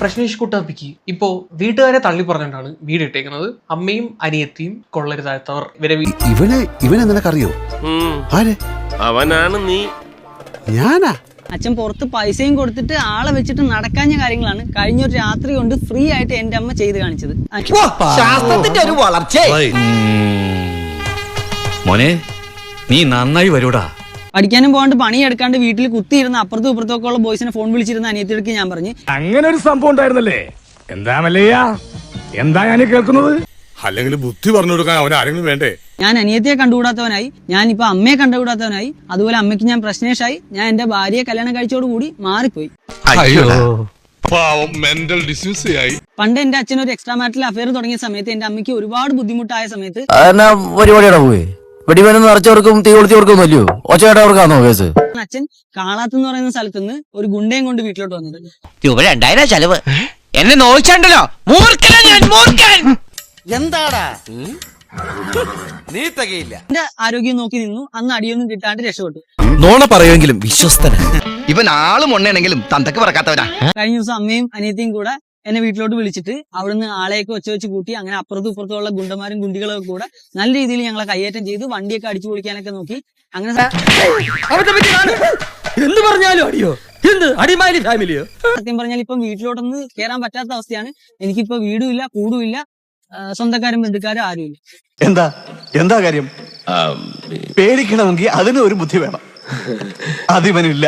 പ്രശ്നേഷ് കുട്ടാപ്പിക്ക് ഇപ്പോ വീട്ടുകാരെ തള്ളി പറഞ്ഞിട്ടാണ് വീട് ഇട്ടേക്കുന്നത്. അമ്മയും അനിയത്തിയും കൊള്ളരുതാത്തവർ. ഇവരെ ഇവനെ ഇവനെ നിനക്കറിയോ? ആരെ? അവനാണ് നീ. ഞാനാ? അച്ഛൻ പുറത്ത് പൈസയും കൊടുത്തിട്ട് ആളെ വെച്ചിട്ട് നടക്കാഞ്ഞ കാര്യങ്ങളാണ് കഴിഞ്ഞ ഒരു രാത്രി കൊണ്ട് ഫ്രീ ആയിട്ട് എന്റെ അമ്മ ചെയ്ത് കാണിച്ചത്. ശാസ്ത്രത്തിന്റെ ഒരു വളർച്ച മോനെ നീ നന്നായി വരൂടാ. പഠിക്കാനും പോകാണ്ട് പണിയെടുക്കാണ്ട് വീട്ടിൽ കുത്തിയിരുന്ന അപ്പുറത്തും ഇപ്പുറത്തും ഒക്കെ ഉള്ള ബോയ്സിനെ ഫോൺ വിളിച്ചിരുന്ന അനിയത്തിയെടുക്ക് ഞാൻ പറഞ്ഞു. അങ്ങനെ ഒരു സംഭവം ഉണ്ടായിരുന്നല്ലേ? എന്താ മല്ലയ്യ? എന്താ ഞാൻ കേൾക്കുന്നത്? അല്ലെങ്കിൽ ബുദ്ധി പറഞ്ഞു കൊടുക്കാൻ അവൻ ആരെങ്കിലും വേണ്ടേ? ഞാൻ അനിയത്തിയെ കണ്ടുകൂടാത്തവനായി ഞാൻ ഇപ്പൊ അമ്മയെ കണ്ടുകൂടാത്തവനായി അതുപോലെ അമ്മയ്ക്ക് ഞാൻ പ്രശ്നേഷായി ഞാൻ എന്റെ ഭാര്യയെ കല്യാണം കഴിച്ചോടുകൂടി മാറിപ്പോയി. മെന്റൽ ഡിസ്യൂസ് ആയി പണ്ട് എന്റെ അച്ഛൻ ഒരു എക്സ്ട്രാ മാരിറ്റൽ അഫയർ തുടങ്ങിയ സമയത്ത് എന്റെ അമ്മയ്ക്ക് ഒരുപാട് ബുദ്ധിമുട്ടായ സമയത്ത് പരിപാടിയുടെ പോയി? വെടിമരുന്ന് നിറച്ചവർക്കും തീ കൊളുത്തിയവർക്കും അല്ലയോ ഒച്ചയാട്ടവർക്കാണോ കേസ്? അച്ഛൻ കാണാത്തെന്ന് പറയുന്ന സ്ഥലത്ത് നിന്ന് ഒരു ഗുണ്ടയും കൊണ്ട് വീട്ടിലോട്ട് വന്നത്. രൂപ രണ്ടായിരം ചെലവ്. എന്നെ നോയിച്ചണ്ടല്ലോ മൂർഖനാ ഞാൻ മൂർഖൻ. എന്താടാ? നീ തികയില്ല. എന്റെ ആരോഗ്യം നോക്കി നിന്നു. അന്ന് അടിയൊന്നും കിട്ടാണ്ട് രക്ഷപ്പെട്ടു. നോണ പറയുമെങ്കിലും വിശ്വസ്തന. ഇവൻ ആളും ഉണ്ണയാണെങ്കിലും തന്തക്ക് പറക്കാത്തവനാ. കഴിഞ്ഞ ദിവസം അമ്മയും അനിയത്തിയും കൂടെ എന്നെ വീട്ടിലോട്ട് വിളിച്ചിട്ട് അവിടുന്ന് ആളെയൊക്കെ ഒച്ച വെച്ച് കൂട്ടി അങ്ങനെ അപ്പുറത്തും ഇപ്പുറത്തുള്ള ഗുണ്ടന്മാരും ഗുണ്ടികളൊക്കെ കൂടെ നല്ല രീതിയിൽ ഞങ്ങളെ കയ്യേറ്റം ചെയ്ത് വണ്ടിയൊക്കെ അടിച്ചു പൊളിക്കാനൊക്കെ നോക്കി. അങ്ങനെ എന്ത് പറഞ്ഞാലും അടിയോ? എന്ത്? അടിമാലി ഫാമിലിയോ സത്യം പറഞ്ഞാൽ ഇപ്പം വീട്ടിലോട്ടൊന്ന് കേറാൻ പറ്റാത്ത അവസ്ഥയാണ്. എനിക്കിപ്പോ വീടും ഇല്ല കൂടും ഇല്ല. സ്വന്തക്കാരും ബന്ധുക്കാരും ആരുമില്ല എന്താ? എന്താ കാര്യം? പേടിക്കണമെങ്കിൽ അതിന് ഒരു ബുദ്ധി വേണം. അതിവനില്ല.